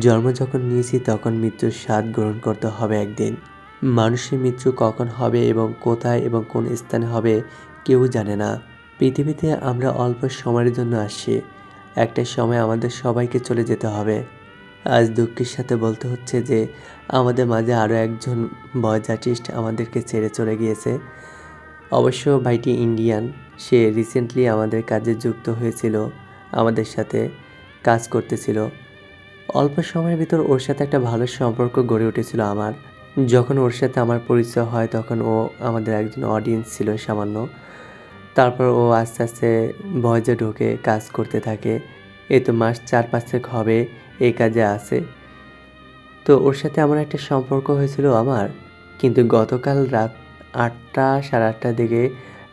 জন্ম যখন নিয়েছি, তখন মৃত্যুর স্বাদ গ্রহণ করতে হবে একদিন। মানুষের মৃত্যু কখন হবে এবং কোথায় এবং কোন স্থানে হবে, কেউ জানে না। পৃথিবীতে আমরা অল্প সময়ের জন্য আসছি। একটা সময় আমাদের সবাইকে চলে যেতে হবে। আজ দুঃখের সাথে বলতে হচ্ছে যে, আমাদের মাঝে আরও একজন বয়েজ আর্টিস্ট আমাদেরকে ছেড়ে চলে গিয়েছে। অবশ্য ভাইটি ইন্ডিয়ান, সে রিসেন্টলি আমাদের কাজে যুক্ত হয়েছিল, আমাদের সাথে কাজ করতেছিল। অল্প সময়ের ভিতর ওর সাথে একটা ভালো সম্পর্ক গড়ে উঠেছিল আমার। যখন ওর সাথে আমার পরিচয় হয়, তখন ও আমাদের একজন অডিয়েন্স ছিল সামান্য। তারপর ও আস্তে আস্তে বয়জে ঢোকে কাজ করতে থাকে। এই তো মাস চার পাঁচেক হবে, এই কাজে আছে। তো ওর সাথে আমার একটা সম্পর্ক হয়েছিল আমার, কিন্তু গতকাল রাত আটটা, সাড়ে আটটার দিকে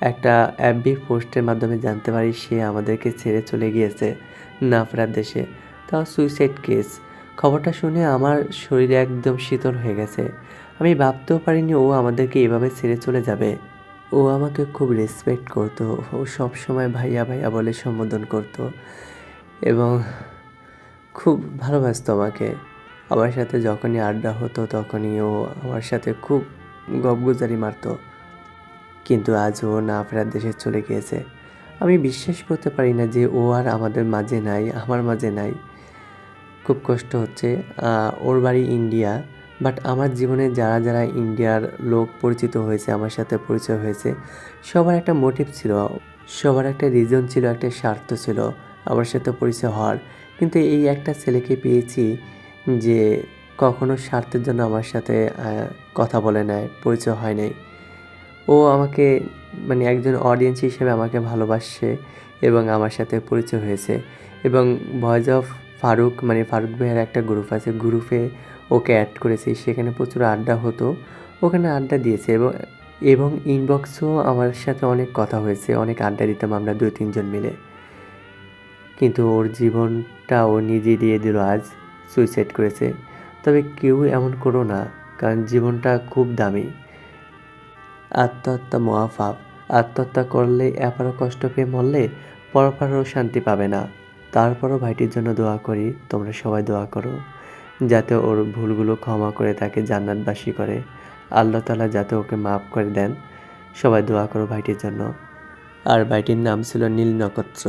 একটা অ্যাপবি পোস্টের মাধ্যমে জানতে পারি সে আমাদেরকে ছেড়ে চলে গিয়েছে না ফেরার দেশে। তাও সুইসাইড কেস খবরটা শুনে আমার শরীরে একদম শীতল হয়ে গেছে। আমি ভাবতেও পারিনি ও আমাদেরকে এভাবে ছেড়ে চলে যাবে। ও আমাকে খুব রেসপেক্ট করতো। ও সব সময় ভাইয়া ভাইয়া বলে সম্বোধন করতো এবং খুব ভালোবাসতো আমাকে। আমার সাথে যখনই আড্ডা হতো তখনই ও আমার সাথে খুব গপগুজারি মারতো। কিন্তু আজ ও না ফেরার দেশে চলে গিয়েছে। আমি বিশ্বাস করতে পারি না যে ও আর আমাদের মাঝে নাই, আমার মাঝে নাই। খুব কষ্ট হচ্ছে ওর বাড়ি ইন্ডিয়া বাট আমার জীবনে যারা যারা ইন্ডিয়ার লোক পরিচিত হয়েছে, আমার সাথে পরিচয় হয়েছে, সবার একটা মোটিভ ছিল, সবার একটা রিজন ছিল, একটা স্বার্থ ছিল আমার সাথে পরিচয় হওয়ার। কিন্তু এই একটা ছেলেকে পেয়েছি যে কখনো স্বার্থের জন্য আমার সাথে কথা বলে নেয় পরিচয় হয় নাই। ও আমাকে মানে একজন অডিয়েন্স হিসেবে আমাকে ভালোবাসছে এবং আমার সাথে পরিচয় হয়েছে এবং ভয়েস অফ ফারুক মানে ফারুক ভাইয়ের একটা গ্রুপ আছে। গ্রুপে ওকে অ্যাড করেছি। সেখানে প্রচুর আড্ডা হতো। ওখানে আড্ডা দিয়েছে এবং এবং ইনবক্সও আমার সাথে অনেক কথা হয়েছে। অনেক আড্ডা দিতাম আমরা দুই তিনজন মিলে। কিন্তু ওর জীবনটা ও নিজে দিয়ে দিল আজ। সুইসাইড করেছে। তবে কেউ এমন করো না, কারণ জীবনটা খুব দামি। আত্মহত্যা মহাপাপ। আত্মহত্যা করলে এপারও কষ্ট পেয়ে মরলে পরপারও শান্তি পাবে না। তারপরও ভাইটির জন্য দোয়া করি, তোমরা সবাই দোয়া করো, যাতে ওর ভুলগুলো ক্ষমা করে তাকে জান্নাতবাসী করে। আল্লাহ তালা যাতে ওকে মাফ করে দেন, সবাই দোয়া করো ভাইটির জন্য। আর ভাইটির নাম ছিল নীল নক্ষত্র